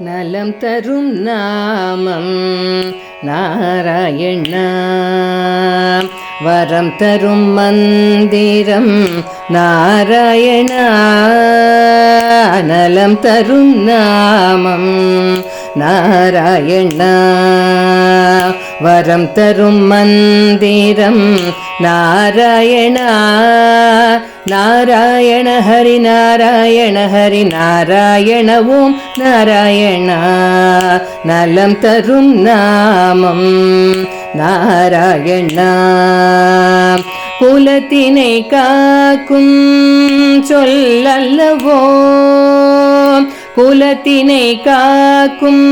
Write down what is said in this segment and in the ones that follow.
நலம் தரும் நாமம். நாராயணா. வரம் தரும் மந்திரம். நாராயணா. நலம் தரும் நாமம். நாராயணா வரம் தரும் மந்திரம். நாராயணா நாராயண ஹரி நாராயண ஹரி நாராயண ஓம் நாராயணா. நலம் தரும் நாமம். நாராயணா குலத்தினை காக்கும் சொல்லல்லவோ? குலத்தினை காக்கும்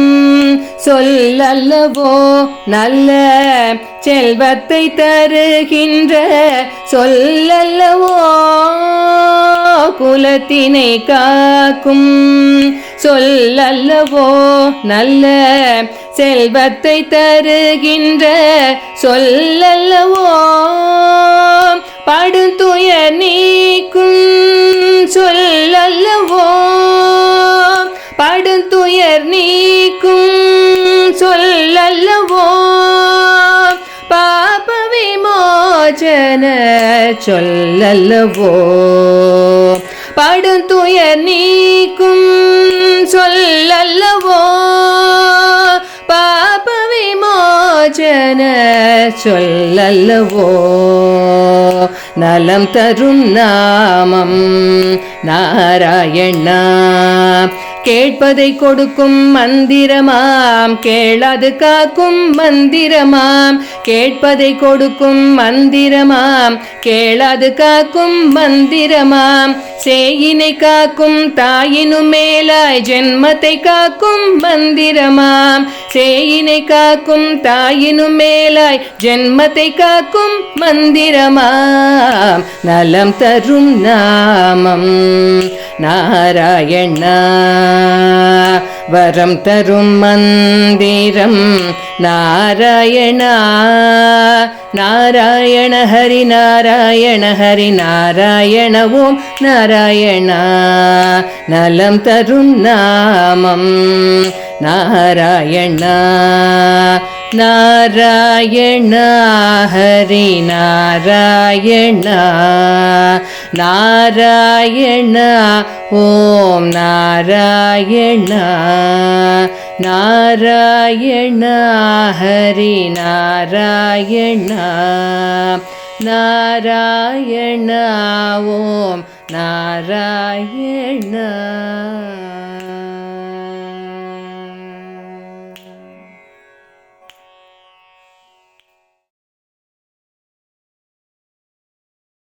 சொல்லல்லவோ? நல்ல செல்வத்தை தருகின்ற சொல்லல்லவோ? குலத்தினை காக்கும் சொல்லல்லவோ? நல்ல செல்வத்தை தருகின்ற சொல்லல்லவோ படுதுயர் நீக்கும் சொல்லல்லவோ படுத்துயர் நீக்கும் சொல்லல்லவோ பாப விமோச்சன சொல்லல்லவோ படுத்துயர் நீக்கும் சொல்லல்லவோ விமோச்சன சொல்லல்லவோ நலம் தரும் நாமம். நாராயணா கேட்பதை கொடுக்கும் மந்திரமாம். கேளாது காக்கும் மந்திரமாம். கேட்பதை கொடுக்கும் மந்திரமாம். கேளாது காக்கும் மந்திரமாம். சேயினை காக்கும் தாயினும் மேலாய் ஜென்மத்தை காக்கும் மந்திரமாம். சேயினை காக்கும் தாயினும் மேலாய் ஜென்மத்தை காக்கும் மந்திரமாம். நலம் தரும் நாமம். நாராயணா வரம் தரும் மந்திரம். நாராயணா நாராயண ஹரி நாராயண ஹரி நாராயண ஓம் நாராயணா. நலம் தரும் நாமம். நாராயணா. நாராயண ஹரி நாராயண நாராயண ஓம் நாராயண நாராயண ஹரி நாராயண நாராயண ஓம் நாராயண